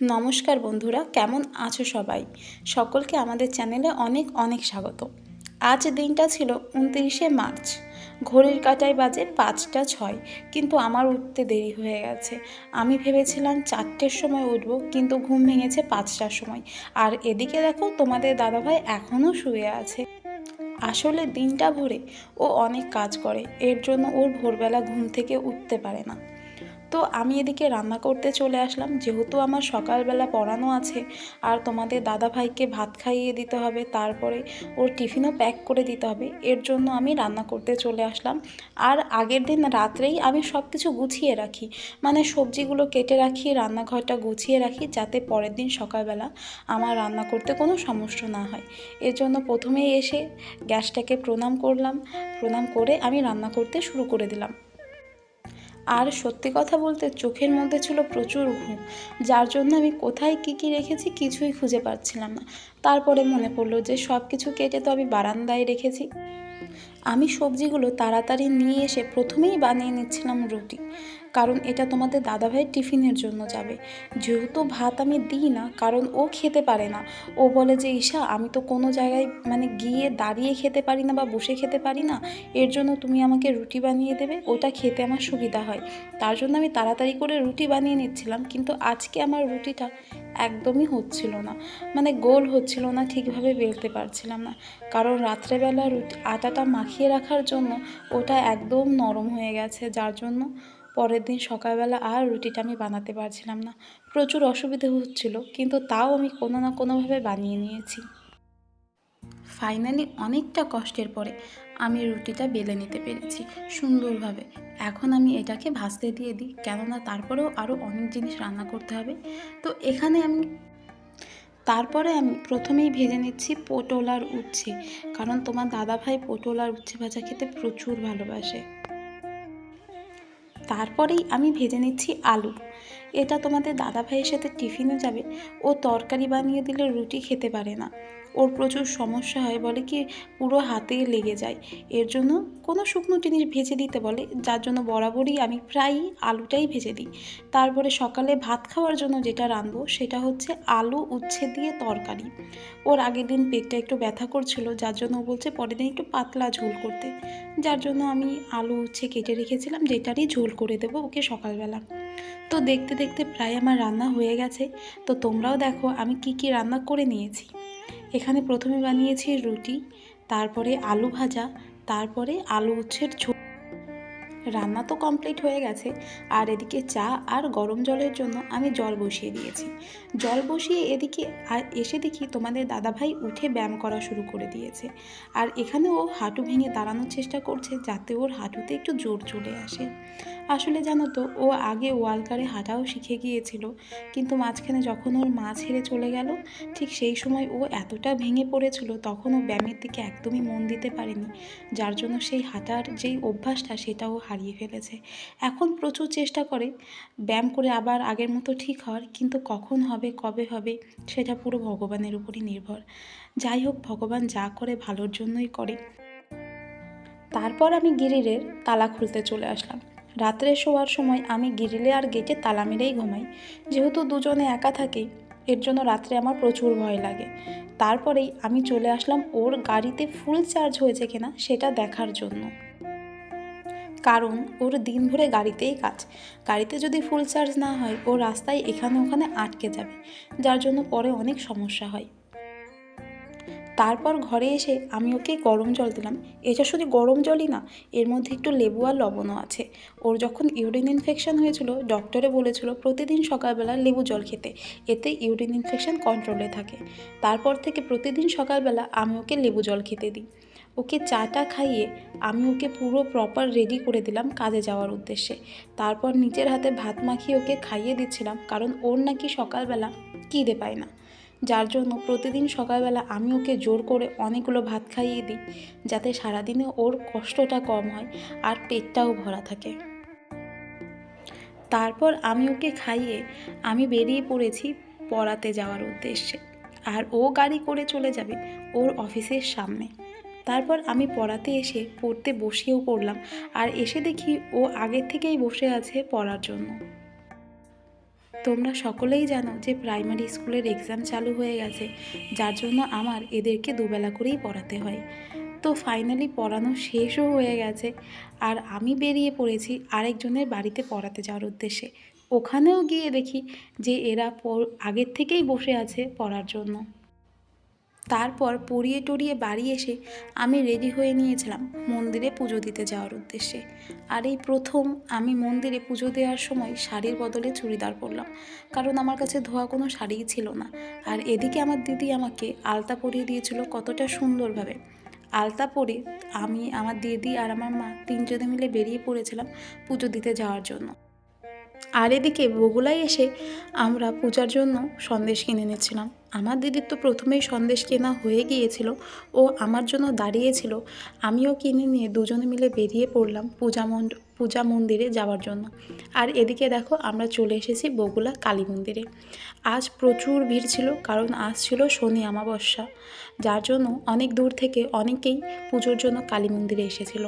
নমস্কার বন্ধুরা, কেমন আছো সবাই? সকলকে আমাদের চ্যানেলে অনেক অনেক স্বাগত। আজ দিনটা ছিল উনত্রিশে মার্চ। ঘড়ির কাটায় বাজে পাঁচটা ছয়, কিন্তু আমার উঠতে দেরি হয়ে গেছে। আমি ভেবেছিলাম চারটের সময় উঠব, কিন্তু ঘুম ভেঙেছে পাঁচটার সময়। আর এদিকে দেখো, তোমাদের দাদাভাই এখনও শুয়ে আছে। আসলে দিনটা ভরে ও অনেক কাজ করে, এর জন্য ওর ভোরবেলা ঘুম থেকে উঠতে পারে না। তো আমি এদিকে রান্না করতে চলে আসলাম। যেহেতু আমার সকালবেলা পড়ানো আছে, আর তোমাদের দাদা ভাইকে ভাত খাইয়ে দিতে হবে, তারপরে ওর টিফিনও প্যাক করে দিতে হবে, এর জন্য আমি রান্না করতে চলে আসলাম। আর আগের দিন রাত্রেই আমি সব কিছু গুছিয়ে রাখি মানে সবজিগুলো কেটে রাখি, রান্নাঘরটা গুছিয়ে রাখি, যাতে পরের দিন সকালবেলা আমার রান্না করতে কোনো সমস্যা না হয়। এর জন্য প্রথমেই এসে গ্যাসটাকে প্রণাম করলাম, প্রণাম করে আমি রান্না করতে শুরু করে দিলাম। আর সত্যি কথা বলতে চোখের মধ্যে ছিল প্রচুর ঘুম, যার জন্য আমি কোথায় কী কী রেখেছি কিছুই খুঁজে পাচ্ছিলাম না। তারপরে মনে পড়ল যে সব কিছু কেটে তো আমি বারান্দায় রেখেছি। আমি সবজিগুলো তাড়াতাড়ি নিয়ে এসে প্রথমেই বানিয়ে নিচ্ছিলাম রুটি। কারণ এটা তোমাদের দাদাভাইয়ের টিফিনের জন্য যাবে। যেহেতু ভাত আমি দিই না, কারণ ও খেতে পারে না। ও বলে যে, ঈশা, আমি তো কোনো জায়গায় মানে গিয়ে দাঁড়িয়ে খেতে পারি না বা বসে খেতে পারি না। এর জন্য তুমি আমাকে রুটি বানিয়ে দেবে, ওটা খেতে আমার সুবিধা হয়। তার জন্য আমি তাড়াতাড়ি করে রুটি বানিয়ে নিচ্ছিলাম। কিন্তু আজকে আমার রুটিটা একদমই হচ্ছিল না। মানে গোল হচ্ছিল না, ঠিকভাবে বেলতে পারছিলাম না। কারণ রাত্রেবেলা রুটি, আটাটা মাখিয়ে রাখার জন্য ওটা একদম নরম হয়ে গেছে। যার জন্য পরের দিন সকালবেলা আর রুটিটা আমি বানাতে পারছিলাম না। প্রচুর অসুবিধে হচ্ছিল, কিন্তু তাও আমি কোনো না কোনোভাবে বানিয়ে নিয়েছি। ফাইনালি অনেকটা কষ্টের পরে আমি রুটিটা বেলে নিতে পেরেছি সুন্দরভাবে। এখন আমি এটাকে ভাজতে দিয়ে দিই, কেননা তারপরেও আরও অনেক জিনিস রান্না করতে হবে। তো এখানে আমি, তারপরে আমি প্রথমেই ভেজে নিচ্ছি পটল আর উচ্ছে, কারণ তোমার দাদাভাই পটল আর উচ্ছে ভাজা খেতে প্রচুর ভালোবাসে। তারপরেই আমি ভেজে নিচ্ছি আলু। এটা তোমাদের দাদা ভাইয়ের সাথে টিফিনে যাবে। ও তরকারি বানিয়ে দিলে রুটি খেতে পারে না। ওর প্রচুর সমস্যা হয়, বলে কি পুরো হাতে লেগে যায়। এর জন্য কোনো শুকনো জিনিস ভেজে দিতে বলে, যার জন্য বরাবরই আমি প্রায়ই আলুটাই ভেজে দিই। তারপরে সকালে ভাত খাওয়ার জন্য যেটা রাঁধবো, সেটা হচ্ছে আলু উচ্ছে দিয়ে তরকারি। ওর আগের দিন পেটটা একটু ব্যথা করছিল, যার জন্য ও বলছে পরের দিন একটু পাতলা ঝোল করতে। যার জন্য আমি আলু উচ্ছে কেটে রেখেছিলাম, যেটারই ঝোল করে দেবো ওকে সকালবেলা। তো দেখতে দেখতে প্রায় আমার রান্না হয়ে গেছে, তো তোমরাও দেখো আমি কি কি রান্না করে নিয়েছি। এখানে প্রথমে বানিয়েছি রুটি, তারপরে আলু ভাজা, তারপরে আলু উচ্ছের ঝোল। রান্না তো কমপ্লিট হয়ে গেছে, আর এদিকে চা আর গরম জলের জন্য আমি জল বসিয়ে দিয়েছি। জল বসিয়ে এদিকে আর এসে দেখি তোমাদের দাদাভাই উঠে ব্যায়াম করা শুরু করে দিয়েছে। আর এখানে ও হাঁটু ভেঙে দাঁড়ানোর চেষ্টা করছে যাতে ওর হাঁটুতে একটু জোর চলে আসে। আসলে জানো তো, ও আগে ওয়ালকারে হাঁটাও শিখে গিয়েছিল, কিন্তু মাঝখানে যখন ওর মা ছেড়ে চলে গেল, ঠিক সেই সময় ও এতটা ভেঙে পড়েছিল, তখন ও ব্যায়ামের দিকে একদমই মন দিতে পারেনি, যার জন্য সেই হাঁটার যেই অভ্যাসটা সেটাও হারিয়ে ফেলেছে। এখন প্রচুর চেষ্টা করে, ব্যায়াম করে আবার আগের মতো ঠিক হওয়ার, কিন্তু কখন হবে, কবে হবে, সেটা পুরো ভগবানের উপরই নির্ভর। যাই হোক, ভগবান যা করে ভালোর জন্যই করে। তারপর আমি গিরিরের তালা খুলতে চলে আসলাম। রাত্রে শোয়ার সময় আমি গিরিলে আর গেটে তালা মেরেই ঘুমাই। যেহেতু দুজনে একা থাকি, এর জন্য রাত্রে আমার প্রচুর ভয় লাগে। তারপরেই আমি চলে আসলাম ওর গাড়িতে ফুল চার্জ হয়েছে কিনা সেটা দেখার জন্য। কারণ ওর দিন ভরে গাড়িতেই কাজ। গাড়িতে যদি ফুল চার্জ না হয়, ও রাস্তায় এখানে ওখানে আটকে যাবে, যার জন্য পরে অনেক সমস্যা হয়। তারপর ঘরে এসে আমি ওকে গরম জল দিলাম। এটা শুধু গরম জলই না, এর মধ্যে একটু লেবু আর লবণও আছে। ওর যখন ইউরিন ইনফেকশন হয়েছিল ডক্টরে বলেছিল প্রতিদিন সকালবেলা লেবু জল খেতে, এতে ইউরিন ইনফেকশন কন্ট্রোলে থাকে। তারপর থেকে প্রতিদিন সকালবেলা আমি ওকে লেবু জল খেতে দিই। ওকে চাটা খাইয়ে আমি ওকে পুরো প্রপার রেডি করে দিলাম কাজে যাওয়ার উদ্দেশ্যে। তারপর নিজের হাতে ভাত মাখিয়ে ওকে খাইয়ে দিচ্ছিলাম, কারণ ওর নাকি সকালবেলা খিদে পায় না। যার জন্য প্রতিদিন সকালবেলা আমি ওকে জোর করে অনেকগুলো ভাত খাইয়ে দিই, যাতে সারাদিনে ওর কষ্টটা কম হয় আর পেটটাও ভরা থাকে। তারপর আমি ওকে খাইয়ে আমি বেরিয়ে পড়েছি পড়াতে যাওয়ার উদ্দেশ্যে। আর ও গাড়ি করে চলে যাবে ওর অফিসের সামনে। তারপর আমি পড়াতে এসে পড়তে বসিয়েও পড়লাম, আর এসে দেখি ও আগের থেকেই বসে আছে পড়ার জন্য। তোমরা সকলেই জানো যে প্রাইমারি স্কুলের এক্সাম চালু হয়ে গেছে, যার জন্য আমার এদেরকে দুবেলা করেই পড়াতে হয়। তো ফাইনালি পড়ানো শেষও হয়ে গেছে, আর আমি বেরিয়ে পড়েছি আরেকজনের বাড়িতে পড়াতে যাওয়ার উদ্দেশ্যে। ওখানেও গিয়ে দেখি যে এরা আগের থেকেই বসে আছে পড়ার জন্য। তারপর পড়িয়ে টড়িয়ে বাড়ি এসে আমি রেডি হয়ে নিয়েছিলাম মন্দিরে পুজো দিতে যাওয়ার উদ্দেশ্যে। আর এই প্রথম আমি মন্দিরে পুজো দেওয়ার সময় শাড়ির বদলে চুড়িদার পরলাম, কারণ আমার কাছে ধোয়া কোনো শাড়িই ছিল না। আর এদিকে আমার দিদি আমাকে আলতা পরিয়ে দিয়েছিল কতটা সুন্দরভাবে। আলতা পরে আমি, আমার দিদি আর আমার মা তিনজনে মিলে বেরিয়ে পড়েছিলাম পুজো দিতে যাওয়ার জন্য। আর এদিকে বগুলায় এসে আমরা পূজার জন্য সন্দেশ কিনে নিচ্ছিলাম আমার দিদির তো প্রথমেই সন্দেশ কেনা হয়ে গিয়েছিল, ও আমার জন্য দাঁড়িয়েছিল। আমিও কিনে নিয়ে দুজনে মিলে বেরিয়ে পড়লাম পূজা মন্ড, পূজা মন্দিরে যাওয়ার জন্য। আর এদিকে দেখো আমরা চলে এসেছি বগুলা কালী মন্দিরে। আজ প্রচুর ভিড় ছিল, কারণ আজ ছিল শনি অমাবস্যা, যার জন্য অনেক দূর থেকে অনেকেই পুজোর জন্য কালী মন্দিরে এসেছিল।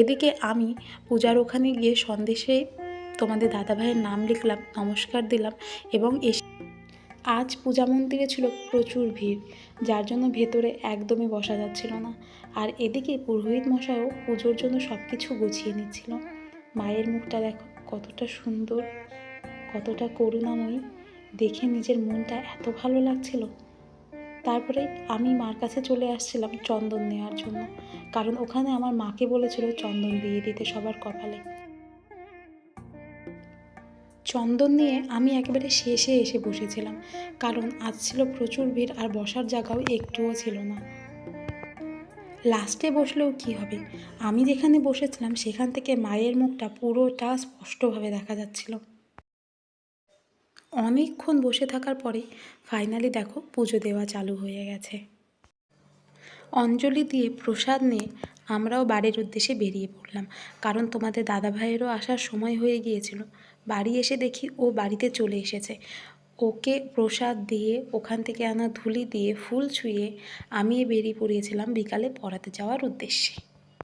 এদিকে আমি পূজার ওখানে গিয়ে সন্দেশে তোমাদের দাদাভাইয়ের নাম লিখলাম, নমস্কার দিলাম এবং এসে আজ পূজা মন্দিরে ছিল প্রচুর ভিড়, যার জন্য ভেতরে একদমই বসা যাচ্ছিল না। আর এদিকে পুরোহিত মশাইও পুজোর জন্য সব কিছু গুছিয়ে নিচ্ছিল। মায়ের মুখটা দেখো কতটা সুন্দর, কতটা করুণাময়ী। দেখে নিজের মনটা এত ভালো লাগছিল। তারপরে আমি মার কাছে চলে আসছিলাম চন্দন নেওয়ার জন্য। কারণ ওখানে আমার মাকে বলেছিল চন্দন দিয়ে দিতে সবার কপালে। চন্দন নিয়ে আমি একেবারে শেষে এসে বসেছিলাম, কারণ আজ ছিল প্রচুর ভিড় আর বসার জায়গাও একটুও ছিল না। লাস্টে বসলেও কি হবে? আমি যেখানে বসেছিলাম, সেখান থেকে মায়ের মুখটা পুরোটা স্পষ্টভাবে দেখা যাচ্ছিল। অনেকক্ষণ বসে থাকার পরে ফাইনালি দেখো পুজো দেওয়া চালু হয়ে গেছে। অঞ্জলি দিয়ে প্রসাদ নিয়ে আমরাও বাড়ির উদ্দেশ্যে বেরিয়ে পড়লাম। কারণ তোমাদের দাদা ভাইয়েরও আসার সময় হয়ে গিয়েছিল। বাড়ি এসে দেখি ও বাড়িতে চলে এসেছে। ওকে প্রসাদ দিয়ে, ওখান থেকে আনা ধুলি দিয়ে, ফুল ছুঁয়ে আমি বেরিয়ে পড়িয়েছিলাম বিকালে পড়াতে যাওয়ার উদ্দেশ্যে।